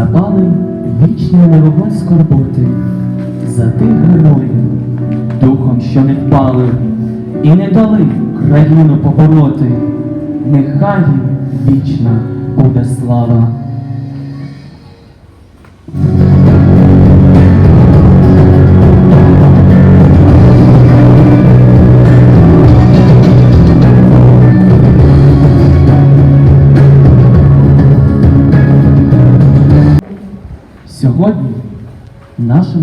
запалим вічний на вогонь скорботи за тих героїв, духом, що не впали, і не дали країну побороти. Нехай вічна буде слава.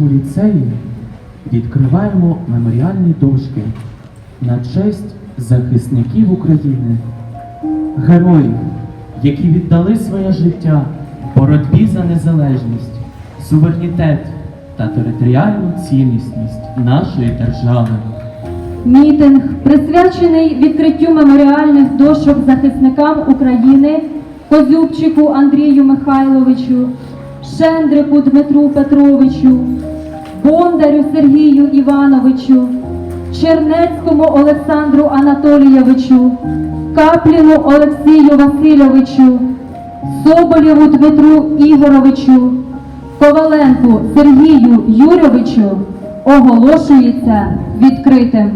Ліцеї відкриваємо меморіальні дошки на честь захисників України, героїв, які віддали своє життя боротьбі за незалежність, суверенітет та територіальну цілісність нашої держави. Мітинг присвячений відкриттю меморіальних дошок захисникам України Козюбчику Андрію Михайловичу, Шендрику Дмитру Петровичу, Бондарю Сергію Івановичу, Чернецькому Олександру Анатолійовичу, Капліну Олексію Васильовичу, Соболєву Дмитру Ігоровичу, Коваленку Сергію Юрійовичу оголошується відкритим.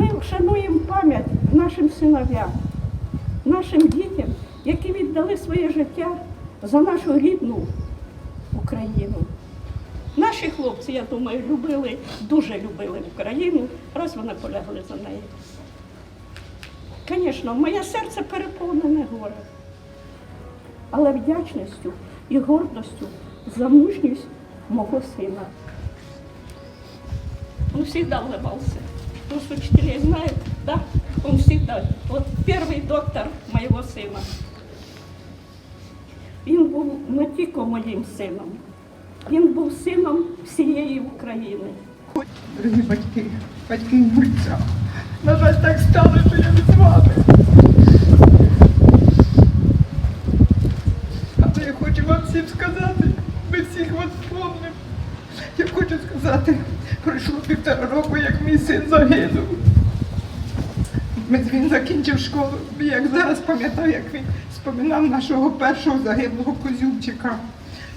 Ми вшануємо пам'ять нашим синов'ям, нашим дітям, які віддали своє життя за нашу рідну Україну. Наші хлопці, я думаю, любили, дуже любили Україну, раз вони полягли за неї. Звісно, моє серце переповнене горе, але вдячністю і гордостю за мужність мого сина. Он всегда улыбался. Просто учителей знают, да? Он всегда. Вот первый доктор моего сина. Він був не тільки моїм сином, він був сином всієї України. Дорогі батьки, батьки мульця. На жаль, так стало, що я не з вами. Але я хочу вам всім сказати, ми всіх вас помнимо. Я хочу сказати, пройшло півтора року, як мій син загинув. Він закінчив школу, як зараз пам'ятаю, як він споминав нашого першого загиблого козюбчика.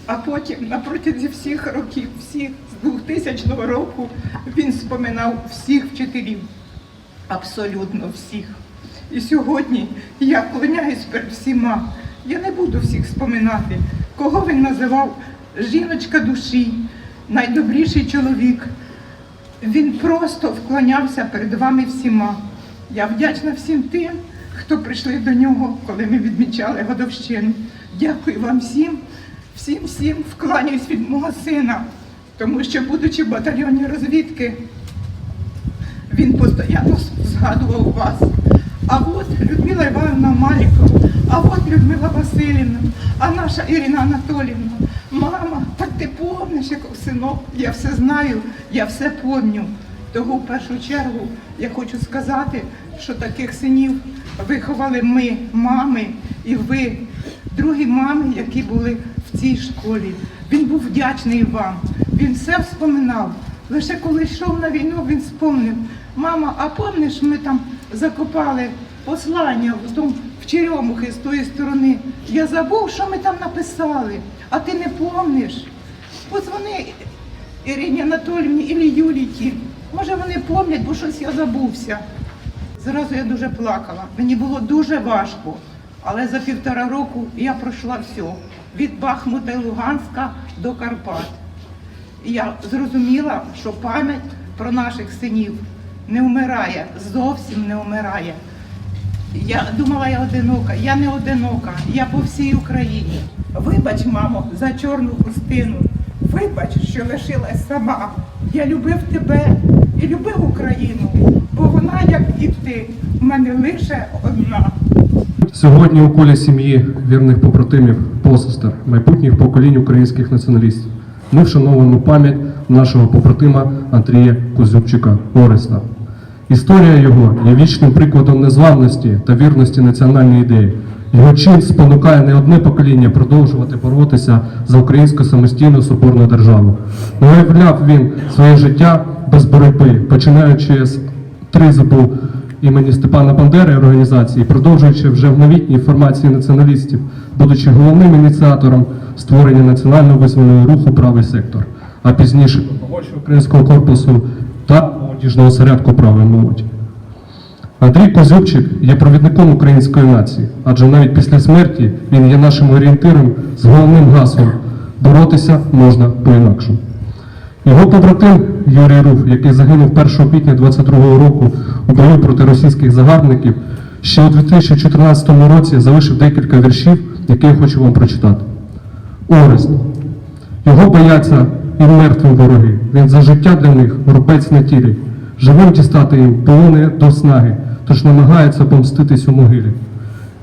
А потім на протязі всіх років, всіх з 2000 року, він споминав всіх вчителів, абсолютно всіх. І сьогодні я вклоняюсь перед всіма. Я не буду всіх споминати, кого він називав жіночка душі, найдобріший чоловік. Він просто вклонявся перед вами всіма. Я вдячна всім тим, хто прийшли до нього, коли ми відмічали годовщину. Дякую вам всім, всім, всім вкланяюсь від мого сина, тому що, будучи в батальйоні розвідки, він постійно згадував вас. А от Людмила Івановна Малікова, а от Людмила Васильівна, а наша Ірина Анатолівна. Мама, ти помниш, як синок, я все знаю, я все помню. Того в першу чергу я хочу сказати, що таких синів виховали ми, мами, і ви, другі мами, які були в цій школі. Він був вдячний вам. Він все вспоминав. Лише коли йшов на війну, він спомнив. Мама, а помниш, ми там закопали послання в, черемухи з тої сторони. Я забув, що ми там написали, а ти не помниш. Позвони Ірині Анатоліївні і Юліті. Може вони помнять, бо щось я забувся. Зразу я дуже плакала. Мені було дуже важко. Але за півтора року я пройшла все. Від Бахмута і Луганська до Карпат. Я зрозуміла, що пам'ять про наших синів не вмирає, зовсім не вмирає. Я думала, я одинока. Я не одинока, я по всій Україні. Вибач, мамо, за чорну хустину. Вибач, що лишилась сама. Я любив тебе і любив Україну, бо вона, як і ти, в мене лише одна. Сьогодні у колі сім'ї вірних побратимів, посестер, майбутніх поколінь українських націоналістів. Ми вшановуємо пам'ять нашого побратима Андрія Козюбчика Ореста. Історія його є вічним прикладом незламності та вірності національній ідеї. Його спонукає не одне покоління продовжувати боротися за українську самостійну соборну державу. Уявляв він своє життя без боротьби, починаючи з тризубу імені Степана Бандери організації, продовжуючи вже в новітній формації націоналістів, будучи головним ініціатором створення національного визвольного руху правий сектор, а пізніше допомогою українського корпусу та молодіжного осередку правої молоді. Андрій Козюбчик є провідником української нації, адже навіть після смерті він є нашим орієнтиром з головним гаслом боротися можна по-інакшому. Його побратим Юрій Руф, який загинув 1 квітня 22 року у бою проти російських загарбників, ще у 2014 році залишив декілька віршів, які я хочу вам прочитати. Орест. Його бояться і мертвим вороги. Він за життя для них рубець на тілі. Живим дістати їм полони до снаги, тож намагається помститись у могилі.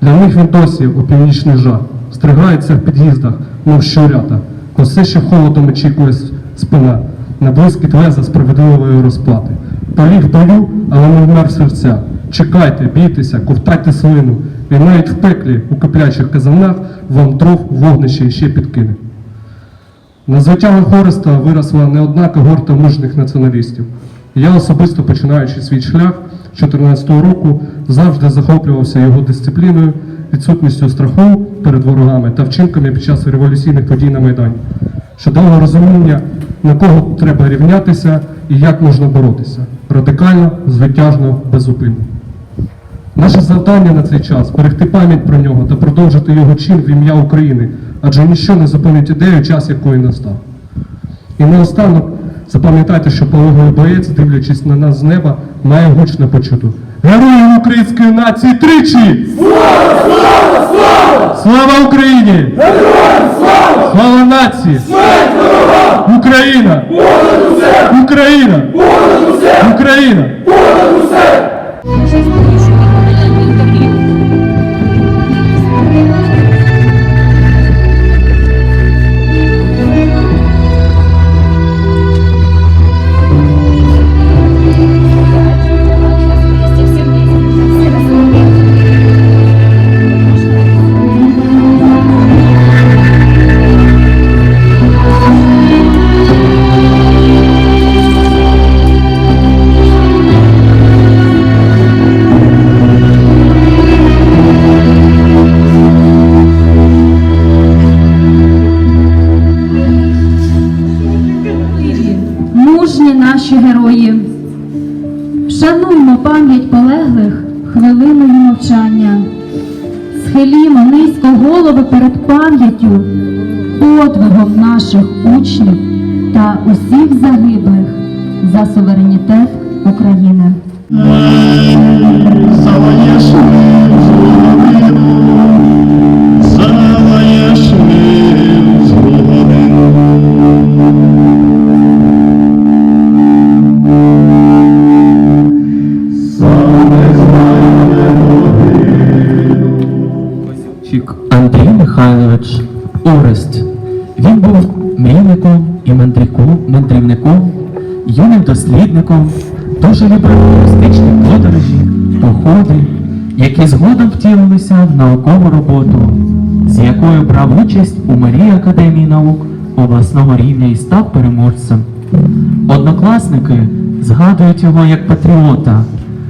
Для них він досі у північний жар, стригається в під'їздах, мов щурята, косе ще холодом очікує спина, на блискіт леза справедливої розплати. Поліг в бою, але не вмер серця. Чекайте, бійтеся, ковтайте свину. Він навіть в пеклі у киплячих казанах вам дров вогнище ще підкине. На звитягах Хореста виросла не одна когорта мужніх націоналістів. Я особисто, починаючи свій шлях з 14 року, завжди захоплювався його дисципліною, відсутністю страху перед ворогами та вчинками під час революційних подій на Майдані, що дало розуміння, на кого треба рівнятися і як можна боротися радикально, звитяжно, безупинно. Наше завдання на цей час берегти пам'ять про нього та продовжити його чин в ім'я України, адже ніщо не зупинить ідею, час якої настав. І наостанок запам'ятайте, що пологовий боєць, дивлячись на нас з неба, має гучно почути. Героям української нації тричі! Слава! Слава! Слава! Слава Україні! Героям слава! Слава нації! Смерть ворогам! Україна! Понад усе! Україна! Понад усе! Україна! Мужні наші герої, вшануймо пам'ять полеглих хвилиною мовчання. Схилімо низько голови перед пам'яттю, подвигом наших учнів та усіх загиблих за суверенітет України. Орест. Він був мрійником і мандрівником, юним дослідником, дуже любив туристичні подорожі, походи, які згодом втілилися в наукову роботу, з якою брав участь у Марії Академії наук обласного рівня і став переможцем. Однокласники згадують його як патріота,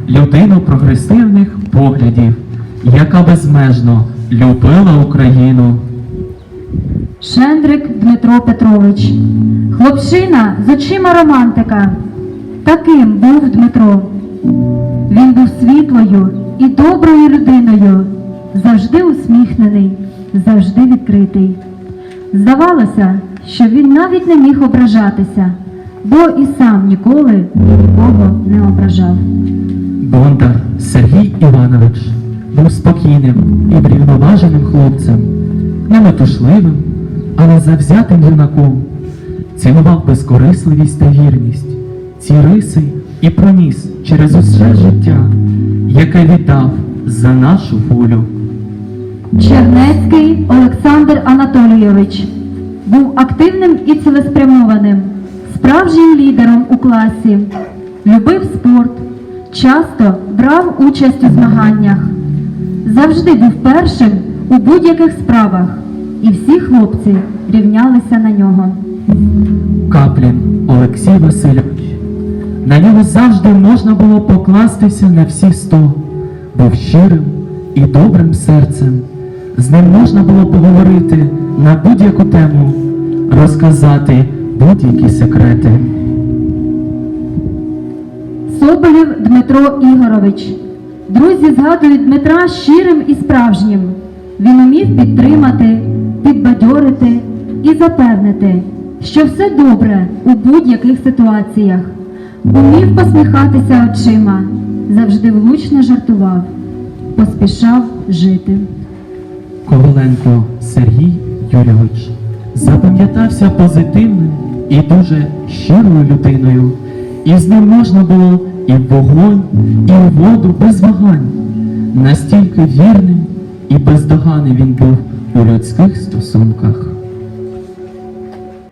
людину прогресивних поглядів, яка безмежно любила Україну. Шендрик Дмитро Петрович. Хлопчина з очима романтика. Таким був Дмитро. Він був світлою і доброю людиною, завжди усміхнений, завжди відкритий. Здавалося, що він навіть не міг ображатися, бо і сам ніколи нікого не ображав. Бондар Сергій Іванович був спокійним і врівноваженим хлопцем, неметушливим, але завзятим юнаком. Цінував безкорисливість та вірність, ці риси і проніс через усе життя, яке віддав за нашу волю. Чернецький Олександр Анатолійович був активним і цілеспрямованим, справжнім лідером у класі, любив спорт, часто брав участь у змаганнях, завжди був першим у будь-яких справах, і всі хлопці рівнялися на нього. Каплін Олексій Васильович. На нього завжди можна було покластися на всі сто. Був щирим і добрим серцем. З ним можна було поговорити на будь-яку тему, розказати будь-які секрети. Соболєв Дмитро Ігорович. Друзі згадують Дмитра щирим і справжнім. Він умів підтримати, підбадьорити і запевнити, що все добре у будь-яких ситуаціях. Умів посміхатися очима, завжди влучно жартував, поспішав жити. Коваленко Сергій Юрійович запам'ятався позитивним і дуже щирою людиною, і з ним можна було і в вогонь, і в воду без вагань. Настільки вірним і бездоганний він був у людських стосунках.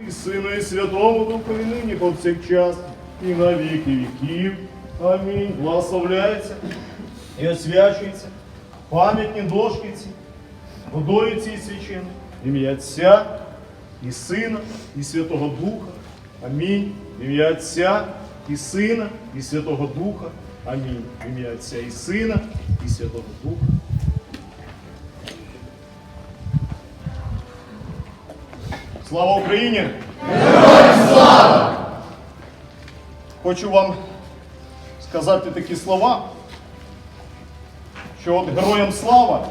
І Сину і Святому Духові нині повсякчас і на віки віків. Амінь. Благословляється і освячується пам'ятні дошки ці, водою цій свячини, ім'я Отця і Сина, і Святого Духа. Амінь. Ім'я Отця і Сина, і Святого Духа. Амінь. Ім'я Отця і Сина, і Святого Духа. Слава Україні! Хочу вам сказати такі слова, що от героям слава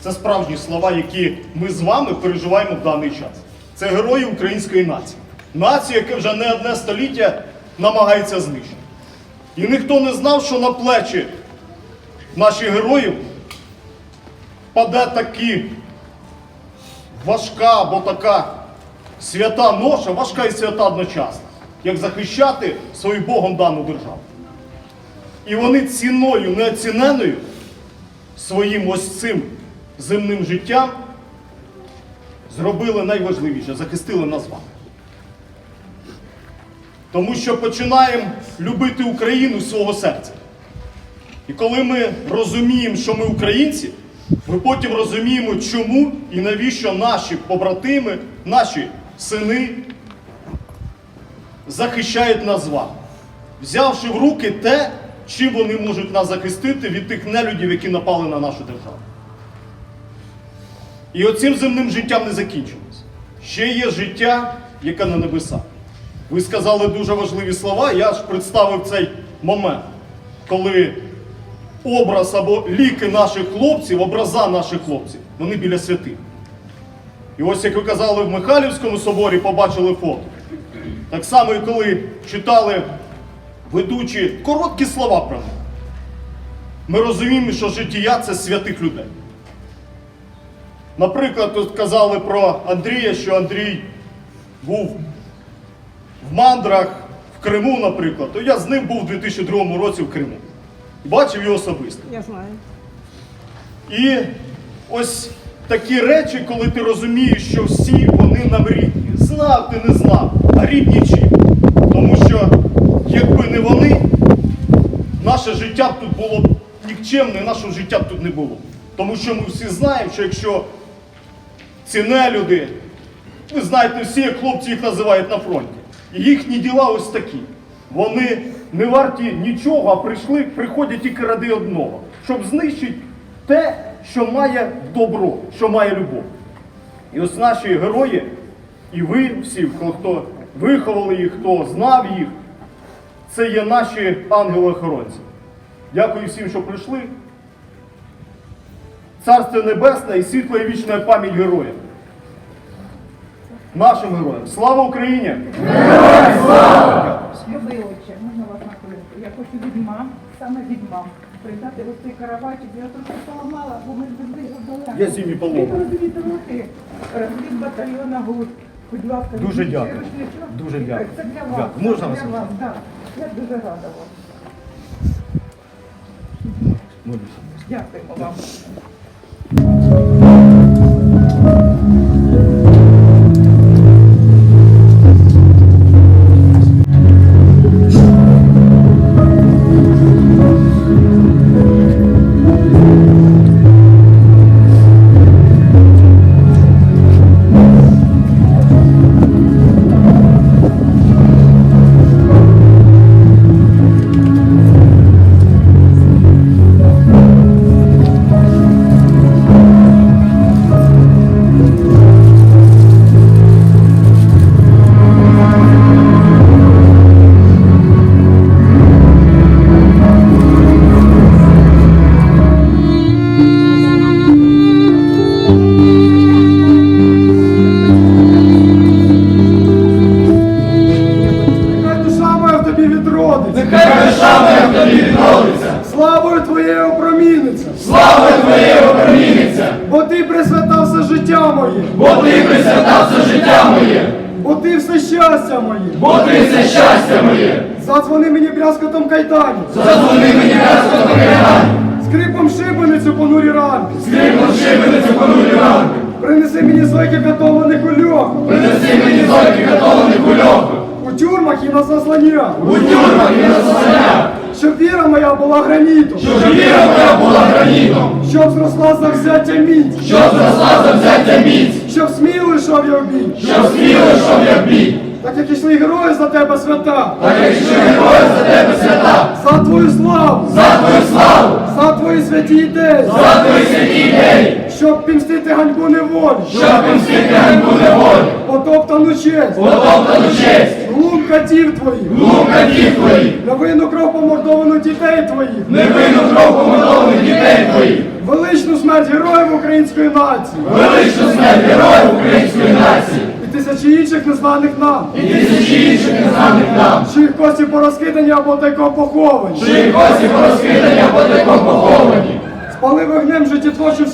це справжні слова, які ми з вами переживаємо в даний час. Це герої української нації. Нація, яка вже не одне століття намагається знищити. І ніхто не знав, що на плечі наших героїв паде такі важка або така свята ноша, важка і свята одночасно, як захищати свою Богом дану державу. І вони ціною неоціненою своїм ось цим земним життям зробили найважливіше, захистили нас вами. Тому що починаємо любити Україну свого серця. І коли ми розуміємо, що ми українці, ми потім розуміємо, чому і навіщо наші побратими, наші сини захищають нас з вами, взявши в руки те, чим вони можуть нас захистити від тих нелюдів, які напали на нашу державу. І оцим земним життям не закінчилось. Ще є життя, яке на небесах. Ви сказали дуже важливі слова, я ж представив цей момент, коли образ або ліки наших хлопців, образа наших хлопців, вони біля святих. І ось як ви казали в Михайлівському соборі, побачили фото. Так само, і коли читали ведучі короткі слова про них, ми розуміємо, що життя це святих людей. Наприклад, тут казали про Андрія, що Андрій був в мандрах в Криму, наприклад, то я з ним був у 2002 році в Криму. Бачив його особисто. Я знаю. І ось такі речі, коли ти розумієш, що всі вони нам рідні. Знав ти не знав, а рідні чим. Тому що якби не вони, наше життя тут було б нікчемне, нашого життя тут не було. Тому що ми всі знаємо, що якщо ці нелюди, ви знаєте всі, як хлопці їх називають на фронті, їхні діла ось такі. Вони не варті нічого, а прийшли, приходять тільки ради одного, щоб знищити те, що має добро, що має любов. І ось наші герої, і ви всі, хто, виховали їх, хто знав їх, це є наші ангели-охоронці. Дякую всім, що прийшли. Царство Небесне і світла і вічна пам'ять героям. Нашим героям. Слава Україні! Любий отче, можна вас на хвилинку? Я хочу від мам, саме від мам, придати ось цей караватик. Я трохи поламала, бо ми завжди його Я зимі поломав. Розвід дороги, розвід батальйона ГУР. Будь ласка, Дуже візьміть дякую. рушничок. Дуже дякую. Це для вас. Дякую. Можна це вас? для вас, так. Я дуже рада вам. Дякуємо вам. Життя моє. Бо ти присвятав все життя моє. Бо ти все щастя моє. Бо ти все щастя моє. Задзвони мені брязкотом кайданів. Задзвони мені брязкотом кайданів. Скрипом шибеницю понурі ранки. Скрипом шибеницю понурі ранки. Принеси мені зойки катованих ульох. У тюрмах і на засланнях. У тюрмах і на засланнях. Щоб віра моя була гранітом. Щоб віра моя була гранітом. Щоб зросла завзяття міць. Щоб зросла завзяття міць. Щоб сміло йшов я в бій. Щоб сміло йшов я в бій. Так як ішли герої за тебе свята. Так як ішли герої за тебе свята. За твою славу. За твою славу. За твої святі ідеї. За твої святі ідеї. Щоб пімстити ганьбу неволі. Щоб пімстити ганьбу неволі. Потоптану честь. Глум катів твоїх. Глум катів твоїх. Невинну кров помордовану дітей твоїх. Невинну кров помордовану дітей твоїх. Величну смерть героїв української нації. Величну смерть героїв української нації. І тисячі інших незнаних нам. І тисячі інших незнаних нам. Чиїх кості порозкидані або тайком поховані. Чиїх кості порозкидані або тайком поховані. Спали вогнем життєтворчим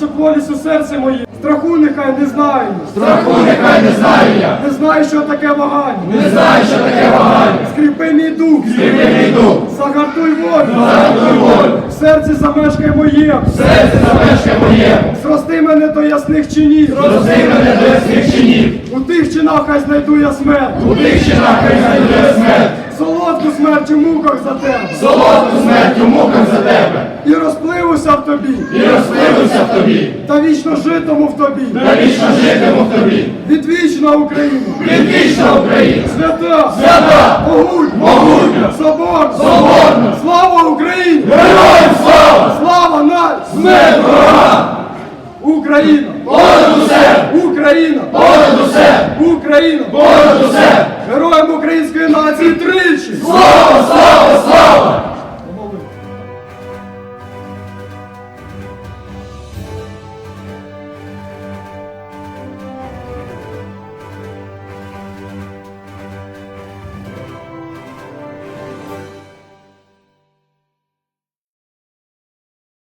у серці моїм. Страху нехай не знаю. Страху нехай не знаю я. Не знаю, що таке вагання. Не знаю, що таке вагання. Скріпи мій дух. Скріпи мій дух. Загартуй волю. Загартуй волю. В серці замешкай моє. В серці замешкай моє. Зрости мене до ясних чинів. Зрости мене до ясних чинів. У тих чинах хай знайду я смерть. У тих чинах хай знайду я смерть. Солодку смерть у муках за тебе. Солодку смерть у муках за тебе. І розпливуся в тобі. І розпливуся в тобі. Та вічно житиму в тобі. Та вічно житиму в тобі. Відвічна Україна. Відвічна Україна. Свята. Свята.